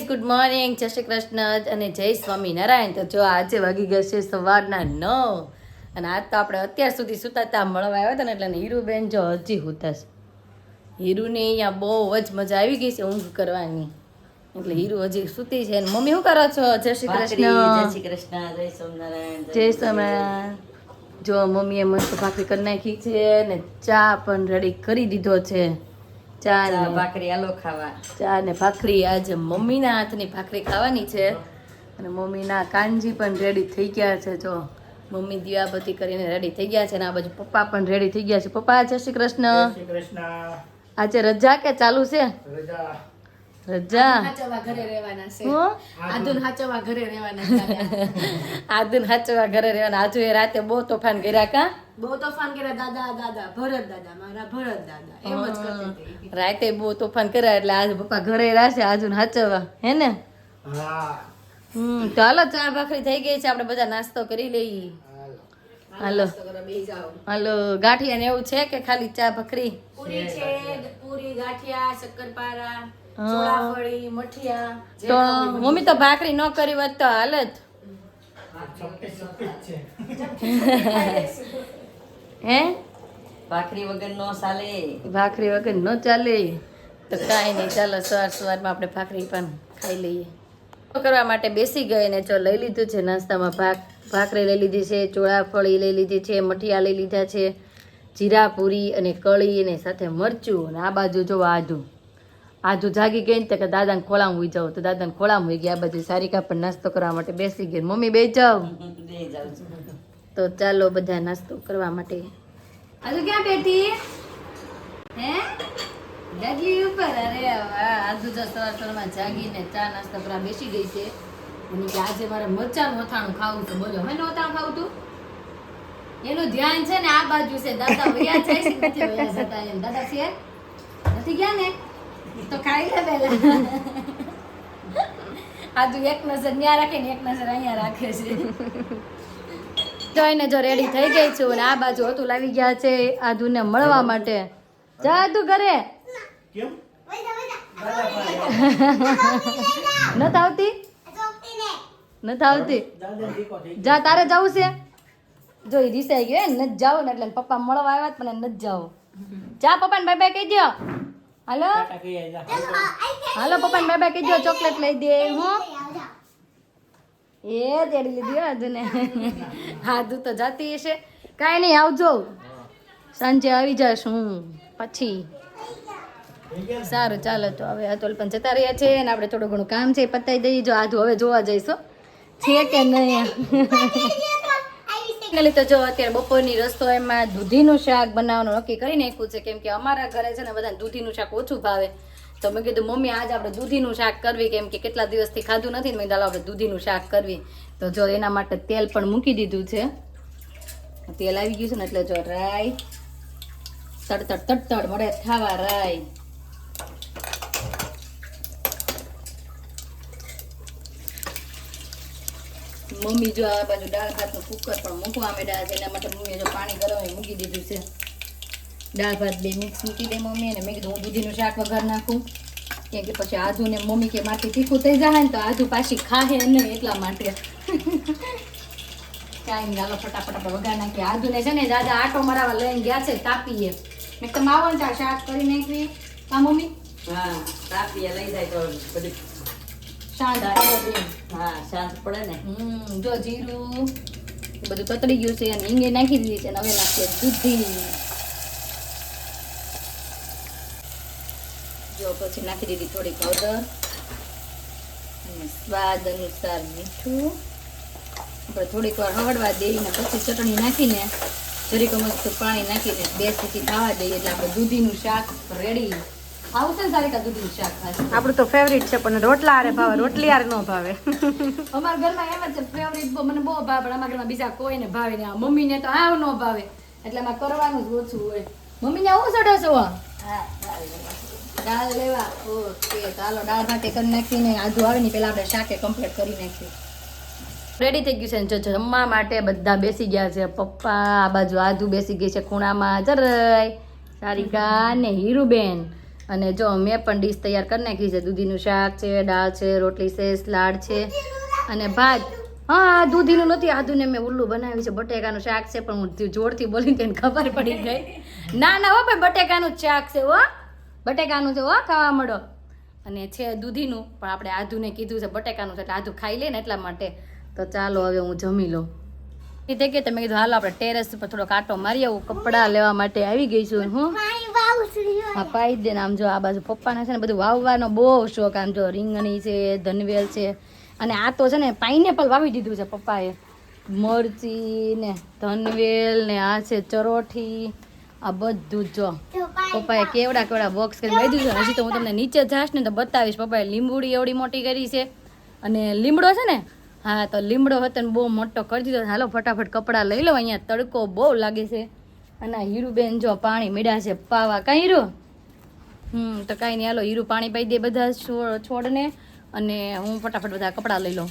Good morning જય શ્રી કૃષ્ણ અને જય સ્વામિનારાયણ. તો જો આજે વાગી ગયા છે સવારના નવ. અને આજ તો આપણે અત્યાર સુધી સુતા હતા મળવા આવ્યા હતા ને એટલે હીરુબેન જો હજી હુતા છે. હીરુને અહીંયા બહુ જ મજા આવી ગઈ છે ઊંઘ કરવાની. એટલે હીરુ હજી સુતી છે. મમ્મી શું કરો છો? જય શ્રી કૃષ્ણ. જય શ્રી કૃષ્ણ જય સ્વામિનારાયણ જય સ્વામિનારાયણ. જો મમ્મીએ મસ્ત ભાખરી કરી નાખી છે ને ચા પણ રેડી કરી દીધો છે. ચા ભાખરી આલો ખાવા. ચા ને ભાખરી આજે મમ્મીના હાથની ભાખરી ખાવાની છે. અને મમ્મીના કાનજી પણ રેડી થઈ ગયા છે. જો મમ્મી દિવાબતી કરીને રેડી થઈ ગયા છે અને આ બાજુ પપ્પા પણ રેડી થઈ ગયા છે. પપ્પા જય શ્રી કૃષ્ણ. શ્રી કૃષ્ણ. આજે રજા કે ચાલુ છે? રજા. રજા. ઘરે રહેવાના છે. હું? હાચવા ઘરે રહેવાના. આદુન હાચવા ઘરે રહેવાના. આજુ એ રાતે બહુ તોફાન કર્યા કા? બહુ તોફાન કર્યા દાદા દાદા ભરત દાદા મારા ભરત દાદા. એમ જ કરતી રાતે બહુ તોફાન કર્યા એટલે આજ પપ્પા ઘરે રહેશે આજુ હાચવા હે ને? હા. હમ ચાલો ચા ભાખરી થઈ ગઈ છે. આપણે બધા નાસ્તો કરી લઈએ. હાલો. હાલો. ગાંઠિયા ને એવું છે કે ખાલી ચા ભાખરી? પૂરી છે પૂરી ગાંઠિયા શક્કરપારા. તો મમ્મી તો ભાખરી ન કરી હોત તો હાલત હે ભાખરી વગર નો ચાલે. ભાખરી વગર ન ચાલે. તો કાંઈ નહીં ચાલો સવાર સવારમાં આપણે ભાખરી પણ ખાઈ લઈએ. શું કરવા માટે બેસી ગઈ ને જો લઈ લીધું છે નાસ્તામાં ભાખ ભાખરી લઈ લીધી છે ચોળાફળી લઈ લીધી છે મઠિયા લઈ લીધા છે જીરા પૂરી અને કળી અને સાથે મરચું અને આ બાજુ જો આદુ આદુ જાગી ગઈ ને તો કે દાદાને ખોળામાં હોઈ જાવ તો દાદાને ખોળામાં હોઈ ગયા, બધી સારિકા પણ નાસ્તો કરવા માટે બેસી ગઈ મમ્મી બે જાવ તો ચાલો બધા નાસ્તો કરવા માટે. આજુ ક્યાં બેઠી? હે? જાગી ઉપર? અરે આજુ જો સવાર સવારમાં જાગીને ચા નાસ્તો કરવા બેસી ગઈ છે. અને કે આજે મારે મરચાનું અથાણું ખાવું તો બોલો મેં અથાણું ખાવું તું? એનું ધ્યાન છે ને આ બાજુ છે. દાદા વયા જાય છે. નથી વયા જતા એમ. દાદા છે? નથી ગયા ને? તો ખાઈ લે પહેલા તું એક નજર ન્યા રાખે ને એક નજર અહીંયા રાખે છે. જોઈને જો રેડી થઈ ગઈ છું અને આ બાજુ હતું લાવી ગયા છે આધુને મળવા માટે. જા તું ઘરે. કેમ? નથ આવતી? નથ આવતી? જા તારે જવું છે? જો એ રીસાઈ ગયો ને નથી જાવ ને એટલે પપ્પા મળવા આવ્યા પણ નથી જાવ જા પપ્પાને બાય બાય કહી દો હાલો? હાલો પપ્પા બે બે કહી ચોકલેટ લઈ દે, હું. એ તેડી લીધી હાજુ ને. હાજુ તો જતી હશે. કાંઈ નહીં, આવજો. સાંજે આવી જાશ હું, પછી. સારું, ચાલો, તો હવે અતુલ પણ જતા રહ્યા છે અને આપણે થોડું ઘણું કામ છે પતાવી દઈએ. જો, આજુ હવે જોવા જઈશું છે કે નહીં? ફાઇનલી તો જો અત્યારે બપોરની રસોઈમાં દૂધીનું શાક બનાવવાનું નક્કી કરી નાખ્યું છે, કેમ કે અમારા ઘરે છે ને બધાને દૂધીનું શાક ઓછું ભાવે. તો મેં કીધું, મમ્મી, આજ આપણે દૂધીનું શાક કરવી, કેમ કે કેટલા દિવસથી ખાધું નથી મેં કીધું આપણે દૂધીનું શાક કરવી. તો જો એના માટે તેલ પણ મૂકી દીધું છે. તેલ આવી ગયું છે ને, એટલે જો રાઈ, તડતડ તડતડ, મળે, ખાવા રાઈ. મમ્મી જો આ બાજુ દાળ ભાતનું કુકર પણ મૂકવા માંડ્યા છે, એના માટે મમ્મીએ જો પાણી ગરમ મૂકી દીધું છે. દાળ ભાત બે મિક્સ મૂકી દે મમ્મી અને મેં કીધું હું દૂધીનું શાક વઘાર નાખું. કેમ કે પછી આધુ ને મમ્મી કે મારથી તીખું થઈ જાય ને તો આધુ પાછી ખાહે નહીં એટલા માટે. કાંઈ ચાલો ફટાફટ આપણે વઘાર નાખીએ. આધુને છે ને દાદા આટો મરાવા લઈને ગયા છે તાપીએ. મેં તમે આવો ને ત્યાં શાક કરી નાખવી. હા, મમ્મી? હા, તાપીએ લઈ જાય તો બધું શાંત પડે હા શાંત પડે ને. હમ જો જીરું બધું તતડી ગયું છે અને હિંગે નાખી દીધી છે અને હવે નાખીએ દૂધી. જો પછી નાખી દીધી થોડીક હળદર અને સ્વાદ અનુસાર મીઠું. આપણે થોડીક વાર હવડવા દઈને પછી ચટણી નાખીને જરીક મસ્ત પાણી નાખીને બે સીટી ખાવા દઈએ એટલે આપણે દૂધીનું શાક રેડી આપણું તો ફેવરિટ છે પણ રોટલા આરે ભાવે રોટલી આરે નો ભાવે. અમારા ઘરમાં એમ જ છે ફેવરિટ મને બહુ ભાવે પણ અમારા ઘરમાં બીજા કોઈને ભાવે ને મમ્મીને તો આવ ન ભાવે. એટલે એમાં કરવાનું જ ઓછું હોય. મમ્મીને આવું ચડો છો? દાળ લેવા. ઓકે ચાલો દાળ ભાતે કરી નાખીને આધુ આવે ને પેલા આપણે શાકે કમ્પ્લીટ કરી નાખીએ. રેડી થઈ ગયું છે ને જો જમવા માટે બધા બેસી ગયા છે. પપ્પા આ બાજુ આધુ બેસી ગઈ છે ખૂણામાં. જરાય. સારિકા ને હીરુબેન. અને જો મેં પણ ડીશ તૈયાર કરી નાખી છે. દૂધીનું શાક છે, દાળ છે, રોટલી છે, સલાડ છે અને ભાત. હા, દૂધીનું નથી આદુને મેં ઉલ્લું બનાવ્યું છે. બટેકાનું શાક છે, પણ હું જોરથી બોલી તેને ખબર પડી ગઈ. ના ના, હો ભાઈ બટેકાનું શાક છે, હો. બટેકાનું છે, હો, ખાવા મળો. અને છે દૂધીનું, પણ આપણે આધુને કીધું છે બટેકાનું છે, એટલે આદુ ખાઈ લે ને એટલા માટે. તો ચાલો, હવે હું જમી લઉં. એ કે તમે કીધું હાલ આપણે ટેરેસ પર થોડો કાંટો મારી આવું કપડાં લેવા માટે આવી ગઈ છું. હું હા પાઈ દે આમ જો આ બાજુ પપ્પાને છે ને બધું વાવવાનો બહુ શોખ આમ જો રીંગણી છે ધનવેલ છે. અને આ તો છે ને પાઇનેપલ વાવી દીધું છે પપ્પાએ. મરચી ને ધનવેલ ને આ છે ચરોઠી આ બધું જો. પપ્પાએ કેવડા કેવડા બોક્સ કરી વાંધ્યું છે. હજી તો હું તમને નીચે જાશ ને તો બતાવીશ. પપ્પાએ લીંબુડી એવડી મોટી કરી છે. અને લીમડો છે ને હા, તો લીમડો હતો ને બહુ મોટો કરી દીધો. હાલો, ફટાફટ કપડાં લઈ લો અહીંયા તડકો બહુ લાગે છે. અને હીરુબેન જો પાણી મીડા છે, પાવા. કાંઈ હીરો? હમ, તો કાંઈ નહીં. હાલો, હીરુ પાણી પાઈ દે બધા છોડ છોડને. અને હું ફટાફટ બધા કપડાં લઈ લઉં.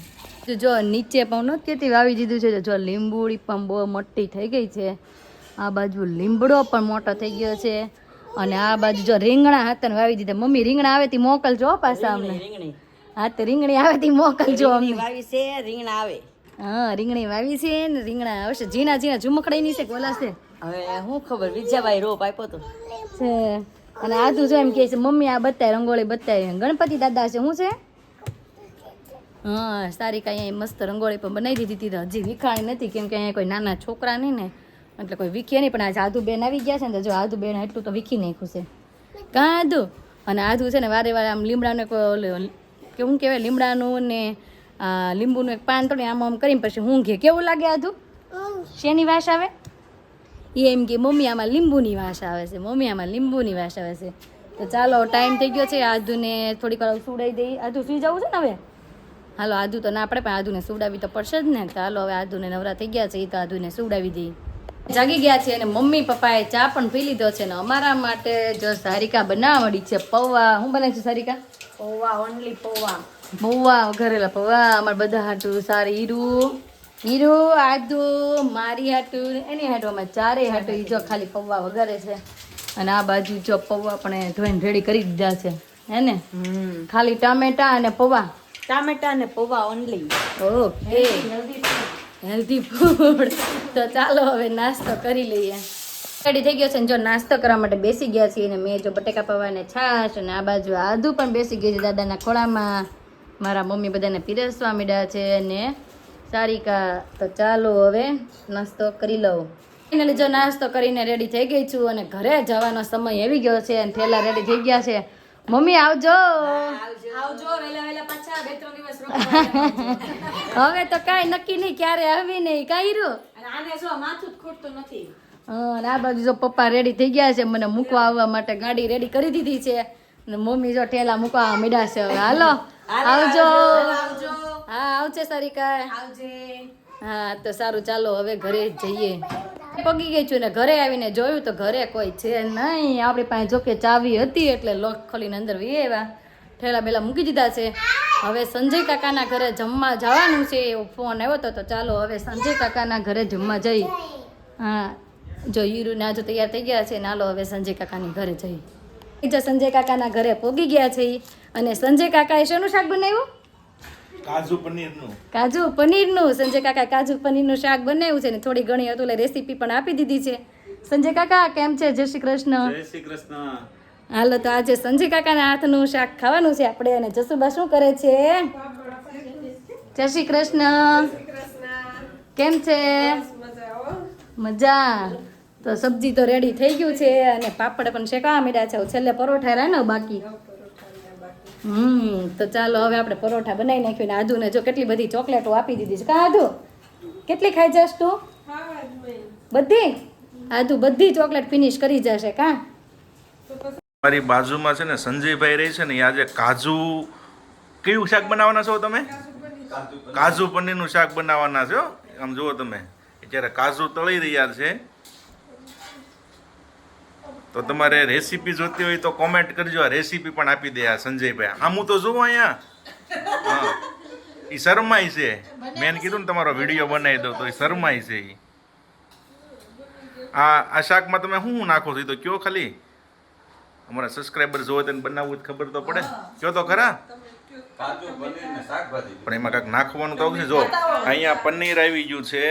તો જો નીચે પણ નહોતી વાવી દીધું છે. જો લીંબુડી પણ બહુ મોટી થઈ ગઈ છે. આ બાજુ લીમડો પણ મોટો થઈ ગયો છે. અને આ બાજુ જો રીંગણા હતા ને વાવી દીધા. મમ્મી, રીંગણા આવે તી મોકલજો પાછા અમને. રીંગણી. હા તો રીંગણી આવે તી મોકલજો અમને. વાવી છે રીંગણા આવે. હા રીંગણી વાવી છે ને રીંગણા આવશે. ઝીણા ઝીણા ઝુમકડાઈ છે કે ઓલા છે? હવે હું ખબર વિજયાભાઈ રોપ આપ્યો તો. છે. અને આધું જો એમ કહે છે મમ્મી આ બતાય રંગોળી બતાય ગણપતિ દાદા છે શું છે? હા સારી કાંઈ અહીં મસ્ત રંગોળી પણ બનાવી દીધી હતી. હજી વિખાણી નથી કેમ કે અહીંયા કોઈ નાના છોકરા નહીં ને એટલે કોઈ વીખીએ નહીં. પણ આજે આધુ બેન આવી ગયા છે ને તો જો આધુ બેન એટલું તો વીખી નાખ્યું છે. કાં આધુ અને આધુ છે ને વારે વારે આમ લીમડાને એક ઓલું કેવું કહેવાય લીમડાનું ને લીંબુનું એક પાન તોડી આમ આમ કરીને પછી હું ઘે. કેવું લાગે આધુ શેની વાસ આવે? એ એમ કે મમ્મી આમાં લીંબુની વાસ આવે છે. મમ્મી આમાં લીંબુની વાસ આવે છે. તો ચાલો ટાઈમ થઈ ગયો છે. આધુને થોડીક વાર સુડાઈ દઈ. આધુ સુઈ જવું છે ને હવે? હાલો આધુ તો ના પડે, પણ આધુને સુડાવી તો પડશે જ ને. ચાલો, હવે આધુને નવરા થઈ ગયા છે એ તો આધુને સુડાવી દઈ. જાગી ગયા છે અને મમ્મી પપ્પાએ ચા પણ પી લીધો છે ને અમારા માટે જો સારિકા બનાવડી છે. પૌવા. હું બનાવી છું સારિકા? પૌવા ઓનલી પૌવા. પૌવા વઘારેલા પૌવા અમારા બધા હાટું સારી હીરું. હીરું આદુ મારી હાટું એની હાટું અમે ચારેય હાટું ઈ જો ખાલી પૌવા વઘારે છે. અને આ બાજુ જો પૌવા પણ ધોઈને રેડી કરી દીધા છે. હે ને? ખાલી ટામેટા અને પૌવા. ટામેટા અને પૌવા ઓનલી ઓકે. હેલ્ધી ફૂડ તો ચાલો હવે નાસ્તો કરી લઈએ. રેડી થઈ ગયો છે જો નાસ્તો કરવા માટે બેસી ગયા છીએ ને મેં જો બટેકા પવાને છાશ અને આ બાજુ આદુ પણ બેસી ગઈ છે દાદાના ખોળામાં. મારા મમ્મી બધાને પીરસવા મીડ્યા છે ને સારિકા તો ચાલો હવે નાસ્તો કરી લઉં. ફાઇનલી જો નાસ્તો કરીને રેડી થઈ ગઈ છું અને ઘરે જવાનો સમય આવી ગયો છે અને થેલા રેડી થઈ ગયા છે. મમ્મી આવજો. આવજો વેલા વેલા પાછા બે ત્રણ દિવસ હવે તો કાંઈ નક્કી નહીં ક્યારે આવી નહીં કાંઈ આને જો માથું જ ખૂટતું નથી. અને આ બાજુ જો પપ્પા રેડી થઈ ગયા છે મને મૂકવા આવવા માટે ગાડી રેડી કરી દીધી છે. અને મમ્મી જો ઠેલા મૂકવા મીડા છે હવે. હાલો આવજો. હા આવજે સારિકા હા તો સારું ચાલો હવે ઘરે જઈએ. પગી ગઈ છું ને ઘરે આવીને જોયું તો ઘરે કોઈ છે નહીં. આપણી પાસે જોકે ચાવી હતી એટલે લોક ખોલીને અંદર આવ્યા. ઠેલા બેલા મૂકી દીધા છે. હવે સંજય કાકાના ઘરે જમવા જવાનું છે એવો ફોન આવ્યો હતો તો ચાલો હવે સંજય કાકાના ઘરે જમવા જઈ. હા જો હીરુ ને આજુ તૈયાર થઈ ગયા છે ને હાલો હવે સંજય કાકાની ઘરે જઈ જો સંજય કાકાના ઘરે પોગી ગયા છે અને સંજય કાકાએ શેનું શાક બનાવ્યું? કાજુ પનીરનું. કાજુ પનીરનું. સંજય કાકા કાજુ પનીરનું શાક બનાવ્યું છે ને થોડી ઘણી હતું એટલે રેસીપી પણ આપી દીધી છે. સંજય કાકા કેમ છે? જય શ્રી કૃષ્ણ. જય શ્રી કૃષ્ણ. હાલો તો આજે સંજય કાકાના હાથનું શાક ખાવાનું છે આપણે અને જસુબા શું કરે છે? જય શ્રી કૃષ્ણ. કેમ છે? મજા. તો સબ્જી તો રેડી થઈ ગયું છે અને પાપડ પણ શેકાવા માંડ્યા છે. છેલ્લે પરોઠા રહે ને બાકી. હમ, તો ચાલો હવે આપણે પરોઠા બનાવી નાખ્યું ને આદુને જો કેટલી બધી ચોકલેટો આપી દીધી છે. કા આધુ કેટલી ખાઈ જશ તું? બધી? આધુ બધી ચોકલેટ ફિનિશ કરી જશે કા? મારી બાજુમાં છે ને સંજયભાઈ રહી છે ને આજે કાજુ કયું શાક બનાવવાના છો તમે? કાજુ પનીરનું શાક બનાવવાના છો? આમ જુઓ તમે, અત્યારે કાજુ તળી રહ્યા છે. તો તમારે રેસીપી જોતી હોય તો કોમેન્ટ કરજો. આ રેસીપી પણ આપી દે આ સંજયભાઈ. આમ તો જુઓ અહીંયા. હા. એ શરમાય છે. મેં કીધું ને તમારો વીડિયો બનાવી દો તો એ શરમાય છે એ આ આ શાકમાં તમે શું નાખો છો? તો કયો ખાલી? અમારા સબસ્ક્રાઈબર જોવે તેને બનાવવું જ ખબર તો પડે. કયો તો ખરા? પણ એમાં કાંઈક નાખવાનું તો આવશે. જો અહીંયા પનીર આવી ગયું છે.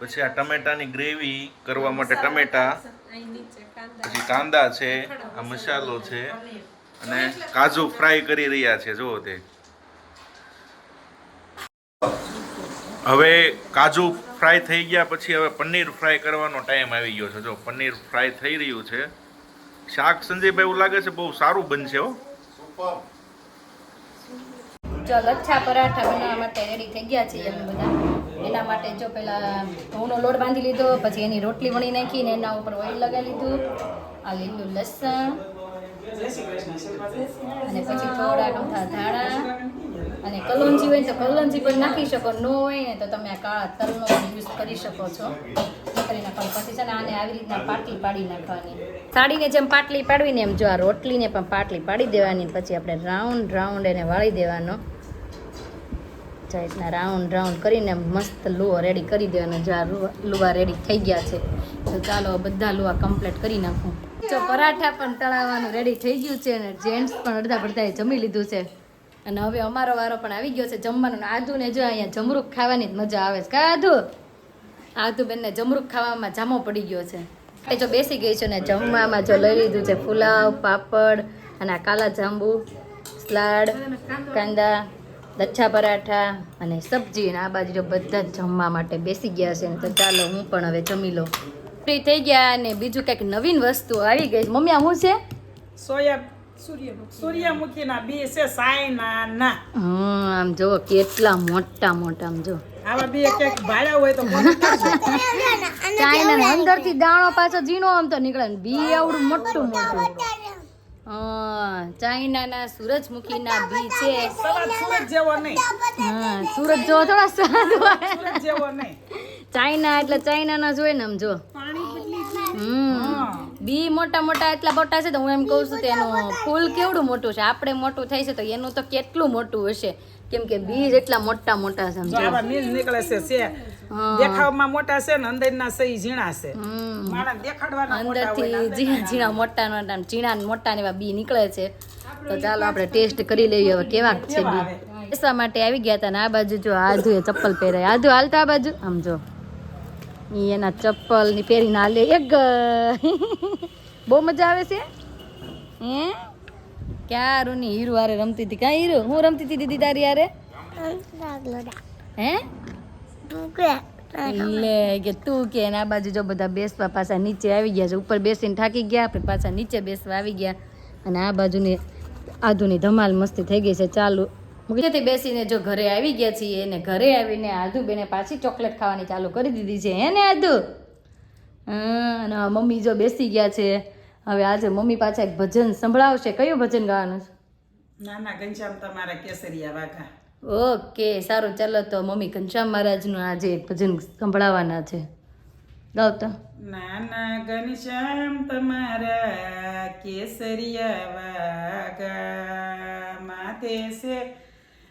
પછી આ ટમેટાની ગ્રેવી કરવા માટે ટમેટા. પછી કાંદા છે આ મસાલો છે અને કાજુ ફ્રાય કરી રહ્યા છે જુઓ તે. હવે કાજુ ફ્રાય થઈ ગયા પછી હવે પનીર ફ્રાય કરવાનો ટાઈમ આવી ગયો છે જો પનીર ફ્રાય થઈ રહ્યું છે. શાક સંજયભાઈ એવું લાગે છે બહુ સારું બનશે હો. ચલો લચ્છા પરાઠા બનાવવા માટે રેડી થઈ ગયા છે અમે બધા. એના માટે જો પેલા ઘઉંનો લોટ બાંધી લીધો, પછી એની રોટલી વણી નાખી ને એના ઉપર ઓઇલ લગાવી લીધું, આ લીલું લસણ, અને પછી થોડા અમથા ધાણા, અને કલોંજી હોય તો કલોંજી પણ નાખી શકો, ન હોય ને તો તમે આ કાળા તલનો યુઝ કરી શકો છો. કરી નાખવાનું છે ને આને આવી રીતના પાટલી પાડી નાખવાની. સાડીને જેમ પાટલી પાડવીને એમ જો આ રોટલીને પણ પાટલી પાડી દેવાની, પછી આપણે રાઉન્ડ રાઉન્ડ એને વાળી દેવાનો. જે રીતના રાઉન્ડ રાઉન્ડ કરીને મસ્ત લુઓ રેડી કરી દેવાનો જો લુવા- લુવા રેડી થઈ ગયા છે, તો ચાલો બધા લુવા કમ્પ્લીટ કરી નાખું. જો પરાઠા પણ તળાવવાનું રેડી થઈ ગયું છે અને જેન્ટ્સ પણ અડધા પડધાએ જમી લીધું છે. અને હવે અમારો વારો પણ આવી ગયો છે જમવાનું. આદુ ને જો અહીંયા જમરૂક ખાવાની જ મજા આવે છે. કા આદુ બેનને જમરૂક ખાવામાં જામો પડી ગયો છે. એ જો બેસી ગઈ છે ને જમવામાં જો લઈ લીધું છે પુલાવ, પાપડ અને આ કાલા જાંબુ, સલાડ, કાંદા. લચ્છા પરાઠા અને સબ્જી અને આ બાજુ બધા જ જમવા માટે બેસી ગયા છે ને તો ચાલો હું પણ હવે જમી લઉં. ફ્રી થઈ ગયા અને બીજું કંઈક નવીન વસ્તુ આવી ગઈ. મમ્મી આ શું છે? સોયા સૂર્યમુખીના બી છે સાયના ના હમ આમ જો કેટલા મોટા મોટા આમ જો આવા બી ક્યાંક ભાડ્યા હોય તો ચાઇના અંદરથી દાણો પાછો ઝીણો આમ તો નીકળે ને બી આવડું મોટું મોટું. ચાઇનાના સૂરજમુખીના બી છે. સૂરજ જેવો નહીં. હા સુરત જો થોડા સ્વાદ જેવો નહીં. ચાઇના એટલે ચાઇનાના જ ને આમ જો. હમ. બી મોટા મોટા એટલા મોટા છે તો હું એમ કહું છું કે એનું ફૂલ કેવડું મોટું છે? આપણે મોટું થાય છે તો એનું તો કેટલું મોટું હશે? કેમ કે બી એટલા મોટા મોટા છે આવા નીલ નીકળે છે છે. દેખાવમાં મોટા છે ને અંદરના સહી ઝીણા છે. માણસ દેખાડવાના અંદરથી ઝીણા ઝીણા મોટા મોટા ઝીણા મોટા ને એવા બી નીકળે છે. તો ચાલો આપણે ટેસ્ટ કરી લઈએ હવે કેવા છે બી. બેસવા માટે આવી ગયા હતા ને આ બાજુ જો આધુ એ ચપ્પલ પહેરાય. આધુ હાલતા આ બાજુ? આમ જો. એના ચપ્પલની પહેરીને હાલે એક બહુ મજા આવે છે? હે? ક્યાં રૂની હીરો હારે રમતી હતી? ક્યાં હીરો? હું રમતી હતી દીદી તારી હારે? હે? લે, કે તું કે આ બાજુ જો બધા બેસવા પાછા નીચે આવી ગયા છે. ઉપર બેસીને થાકી ગયા, આપણે પાછા નીચે બેસવા આવી ગયા. અને આ બાજુની આધુની ધમાલ મસ્તી થઈ ગઈ છે. ચાલુ મૂકીથી બેસીને જો ઘરે આવી ગયા છીએ અને ઘરે આવીને આધુ બેને પાછી ચોકલેટ ખાવાની ચાલુ કરી દીધી છે હે ને આધુ હં, અને મમ્મી જો બેસી ગયા છે હવે આજે મમ્મી પાછા એક ભજન સંભળાવશે. કયું ભજન ગાવાનું છે? નાના ઘનશ્યામ તમારા કેસરિયા વાઘા. ઓકે સારું ચાલો તો મમ્મી ઘનશ્યામ મહારાજનું આજે એક ભજન સંભળાવવાના છે. ગાવ તો. નાના ઘનશ્યામ તમારા કેસરિયા વાઘા માથે છે.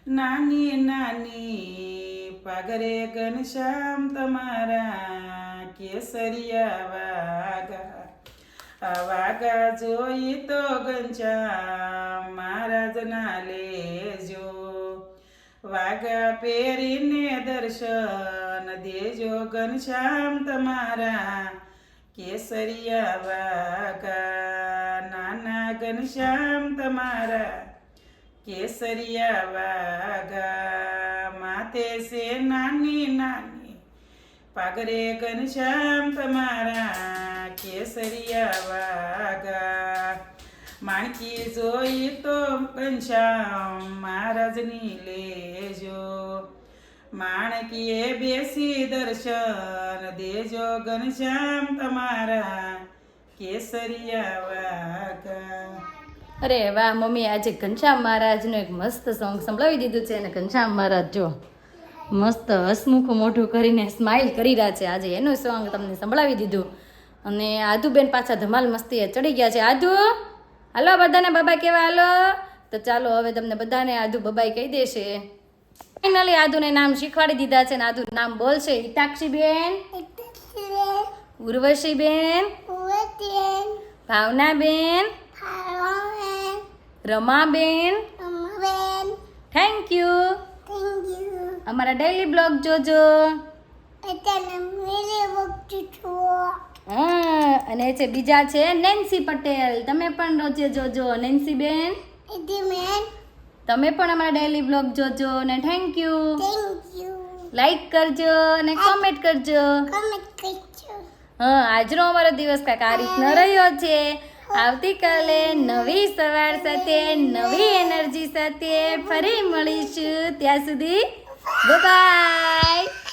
નાની નાની પગરે ઘનશ્યામ તમારા કેસરિયા વાગા વાગા જોઈ તો ઘનશ્યામ મહારાજના લેજો. વાઘા પહેરીને દર્શન દેજો ઘનશ્યામ તમારા કેસરિયા વાગા નાના ઘનશ્યામ તમારા કેસરિયા વાઘા માથે છે નાની નાની. પાગરે ઘનશ્યામ તમારા કેસરિયા વાઘા. માણકી જોઈ તો ઘનશ્યામ મહારાજની લેજો. માણકીએ બેસી દર્શન દેજો ઘનશ્યામ તમારા કેસરિયા વાઘા. અરે વાહ મમ્મી આજે ઘનશ્યામ મહારાજનું એક મસ્ત સોંગ સંભળાવી દીધું છે અને ઘનશ્યામ મહારાજ જો મસ્ત હસમુખું મોઢું કરીને સ્માઇલ કરી રહ્યા છે. આજે એનું સોંગ તમને સંભળાવી દીધું. અને આદુબેન પાછા ધમાલ મસ્તીએ ચડી ગયા છે. આદુ હાલો બધાને બાબા કેવા હાલો? તો ચાલો હવે તમને બધાને આદુ બબાઈ કહી દેશે. ફાઇનલી આદુને નામ શીખવાડી દીધા છે ને આદુ નામ બોલશે. હિતાક્ષી બેન ઉર્વશી બેન ભાવના ભાવનાબેન રમાબેન. થેન્ક યુ અમારા ડેઈલી બ્લોગ જોજો. હા અને છે બીજા છે નેન્સી પટેલ. તમે પણ રોજે જોજો નેન્સી બેન તમે પણ અમારા ડેઈલી બ્લોગ જોજો અને થેન્ક યુ લાઈક કરજો અને કોમેન્ટ કરજો. હા આજનો અમારો દિવસ કાંઈક આ રીતનો રહ્યો છે. આવતીકાલે નવી સવાર સાથે નવી એનર્જી સાથે ફરી મળીશું. ત્યાં સુધી બાય